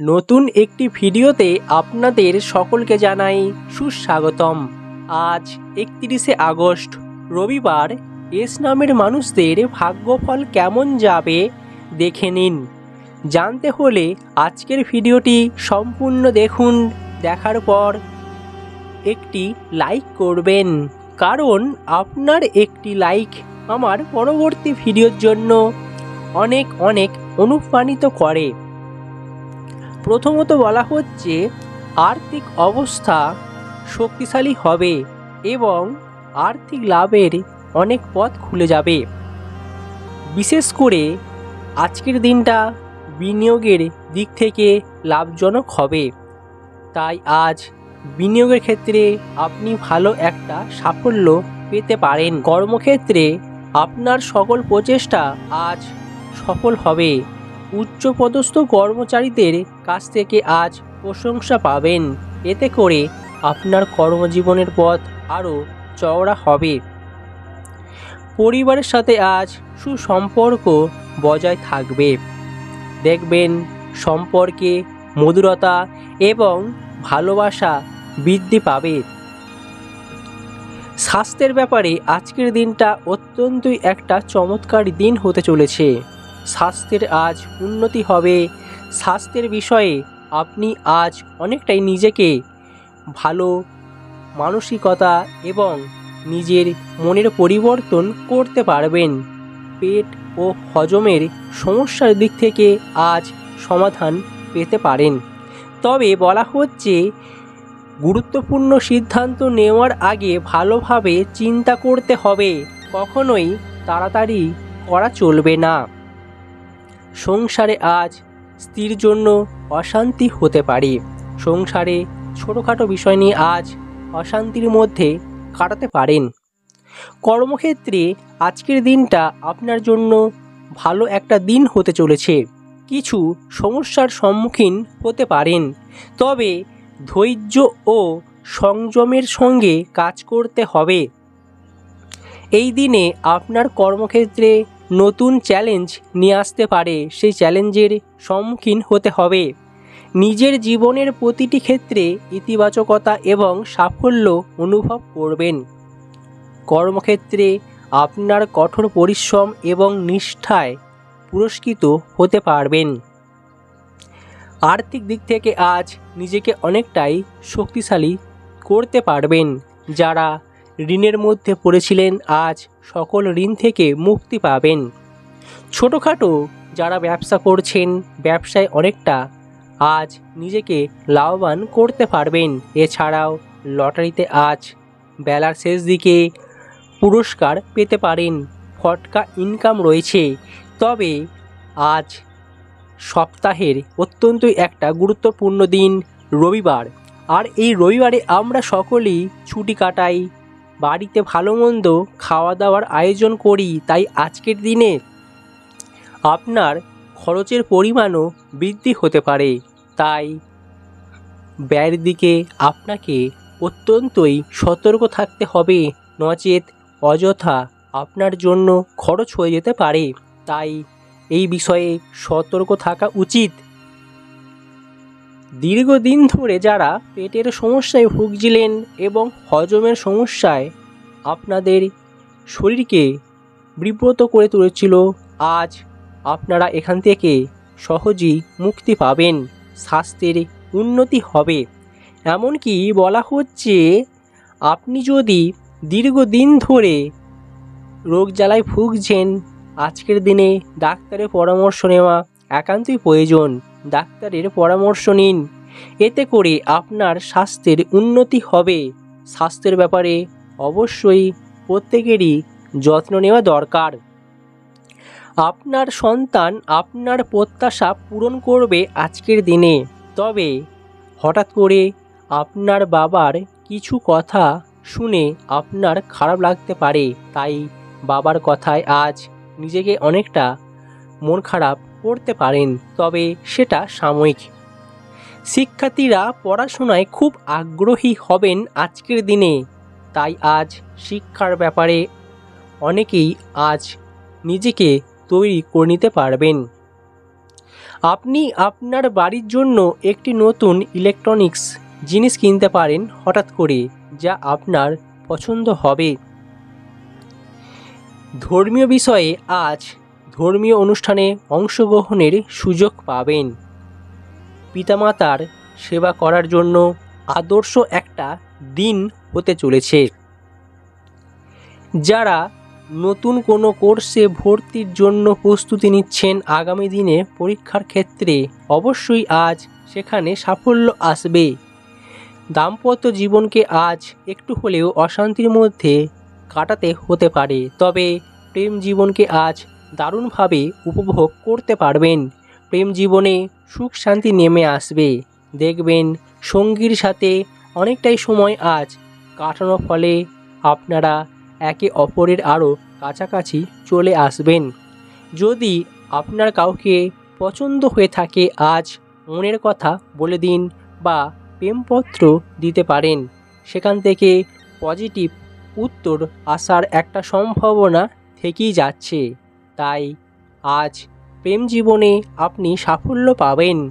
নতুন একটি ভিডিওতে আপনাদের সকলকে জানাই সুস্বাগতম। আজ একত্রিশে আগস্ট, রবিবার এস নামের মানুষদের ভাগ্যফল কেমন যাবে দেখে নিন। জানতে হলে আজকের ভিডিওটি সম্পূর্ণ দেখুন, দেখার পর একটি লাইক করবেন। কারণ আপনার একটি লাইক আমার পরবর্তী ভিডিওর জন্য অনেক অনেক অনুপ্রাণিত করে। প্রথমত বলা হচ্ছে, আর্থিক অবস্থা শক্তিশালী হবে এবং আর্থিক লাভের অনেক পথ খুলে যাবে। বিশেষ করে আজকের দিনটা বিনিয়োগের দিক থেকে লাভজনক হবে। তাই আজ বিনিয়োগের ক্ষেত্রে আপনি ভালো একটা সাফল্য পেতে পারেন। কর্মক্ষেত্রে আপনার সকল প্রচেষ্টা আজ সফল হবে। উচ্চপদস্থ কর্মচারীদের কাছ থেকে আজ প্রশংসা পাবেন। এতে করে আপনার কর্মজীবনের পথ আরও চওড়া হবে। পরিবারের সাথে আজ সুসম্পর্ক বজায় থাকবে। দেখবেন সম্পর্কে মধুরতা এবং ভালোবাসা বৃদ্ধি পাবে। স্বাস্থ্যের ব্যাপারে আজকের দিনটা অত্যন্তই একটা চমৎকার দিন হতে চলেছে। স্বাস্থ্যের আজ উন্নতি হবে। স্বাস্থ্যের বিষয়ে আপনি আজ অনেকটাই নিজেকে ভালো মানসিকতা এবং নিজের মনের পরিবর্তন করতে পারবেন। পেট ও হজমের সমস্যার দিক থেকে আজ সমাধান পেতে পারেন। তবে বলা হচ্ছে, গুরুত্বপূর্ণ সিদ্ধান্ত নেওয়ার আগে ভালোভাবে চিন্তা করতে হবে। কখনোই তাড়াতাড়ি করা চলবে না। সংসারে আজ স্ত্রীর জন্য অশান্তি হতে পারে। সংসারে ছোটোখাটো বিষয় নিয়ে আজ অশান্তির মধ্যে কাটাতে পারেন। কর্মক্ষেত্রে আজকের দিনটা আপনার জন্য ভালো একটা দিন হতে চলেছে। কিছু সমস্যার সম্মুখীন হতে পারেন। তবে ধৈর্য ও সংযমের সঙ্গে কাজ করতে হবে। এই দিনে আপনার কর্মক্ষেত্রে নতুন চ্যালেঞ্জ নিয়ে আসতে পারে। সেই চ্যালেঞ্জের সম্মুখীন হতে হবে। নিজের জীবনের প্রতিটি ক্ষেত্রে ইতিবাচকতা এবং সাফল্য অনুভব করবেন। কর্মক্ষেত্রে আপনার কঠোর পরিশ্রম এবং নিষ্ঠায় পুরস্কৃত হতে পারবেন। আর্থিক দিক থেকে আজ নিজেকে অনেকটাই শক্তিশালী করতে পারবেন। যারা ঋণের মধ্যে পড়েছিলেন, আজ সকল ঋণ থেকে মুক্তি পাবেন। ছোটোখাটো যারা ব্যবসা করছেন, ব্যবসায় অনেকটা, আজ নিজেকে লাভবান করতে পারবেন। এছাড়াও লটারিতে আজ বেলার শেষ দিকে পুরস্কার পেতে পারেন। ফটকা ইনকাম রয়েছে। তবে আজ সপ্তাহের অত্যন্তই একটা গুরুত্বপূর্ণ দিন, রবিবার। আর এই রবিবারে আমরা সকলেই ছুটি কাটাই। বাড়িতে ভালো মন্দ খাওয়া দাওয়ার আয়োজন করি, তাই আজকের দিনে আপনার খরচের পরিমাণও বৃদ্ধি হতে পারে। তাই ব্যয়ের দিকে আপনাকে অত্যন্তই সতর্ক থাকতে হবে, নচেত অযথা আপনার জন্য খরচ হয়ে যেতে পারে। তাই এই বিষয়ে সতর্ক থাকা উচিত। দীর্ঘদিন ধরে যারা পেটের সমস্যায় ভুগছিলেন এবং হজমের সমস্যায় আপনাদের শরীরকে বিব্রত করে তুলেছিল, আজ আপনারা এখান থেকে সহজেই মুক্তি পাবেন, স্বাস্থ্যের উন্নতি হবে। এমনকি বলা হচ্ছে, আপনি যদি দীর্ঘদিন ধরে রোগ জ্বালায় ভুগছেন, আজকের দিনে ডাক্তারের পরামর্শ নেওয়া একান্তই প্রয়োজন। ডাক্তারের পরামর্শ নিন। এতে করে আপনার স্বাস্থ্যের উন্নতি হবে। স্বাস্থ্যের ব্যাপারে অবশ্যই প্রত্যেকেরই যত্ন নেওয়া দরকার। আপনার সন্তান আপনার প্রত্যাশা পূরণ করবে আজকের দিনে। তবে হঠাৎ করে আপনার বাবার কিছু কথা শুনে আপনার খারাপ লাগতে পারে। তাই বাবার কথায় আজ নিজেকে অনেকটা মন খারাপ করতে পারেন, তবে সেটা সাময়িক। শিক্ষার্থীরা পড়াশোনায় খুব আগ্রহী হবেন আজকের দিনে, তাই আজ শিক্ষার ব্যাপারে অনেকেই আজ নিজেকে তৈরি করে নিতে পারবেন। আপনি আপনার বাড়ির জন্য একটি নতুন ইলেকট্রনিক্স জিনিস কিনতে পারেন হঠাৎ করে, যা আপনার পছন্দ হবে। ধর্মীয় বিষয়ে আজ ধর্মীয় অনুষ্ঠানে অংশগ্রহণের সুযোগ পাবেন। পিতামাতার সেবা করার জন্য আদর্শ একটা দিন হতে চলেছে। যারা নতুন কোনো কোর্সে ভর্তির জন্য প্রস্তুতি নিচ্ছেন আগামী দিনে পরীক্ষার ক্ষেত্রে অবশ্যই আজ সেখানে সাফল্য আসবে। দাম্পত্য জীবনকে আজ একটু হলেও অশান্তির মধ্যে কাটাতে হতে পারে, তবে প্রেম জীবনকে আজ দারুণভাবে উপভোগ করতে পারবেন। প্রেম জীবনে সুখ শান্তি নেমে আসবে। দেখবেন সঙ্গীর সাথে অনেকটাই সময় আজ কাটানোর ফলে আপনারা একে অপরের আরও কাছাকাছি চলে আসবেন। যদি আপনার কাউকে পছন্দ হয়ে থাকে আজ মনের কথা বলে দিন বা প্রেমপত্র দিতে পারেন, সেখান থেকে পজিটিভ উত্তর আসার একটা সম্ভাবনা থেকেই যাচ্ছে। তাই আজ প্রেম জীবনে আপনি সাফল্য পাবেন।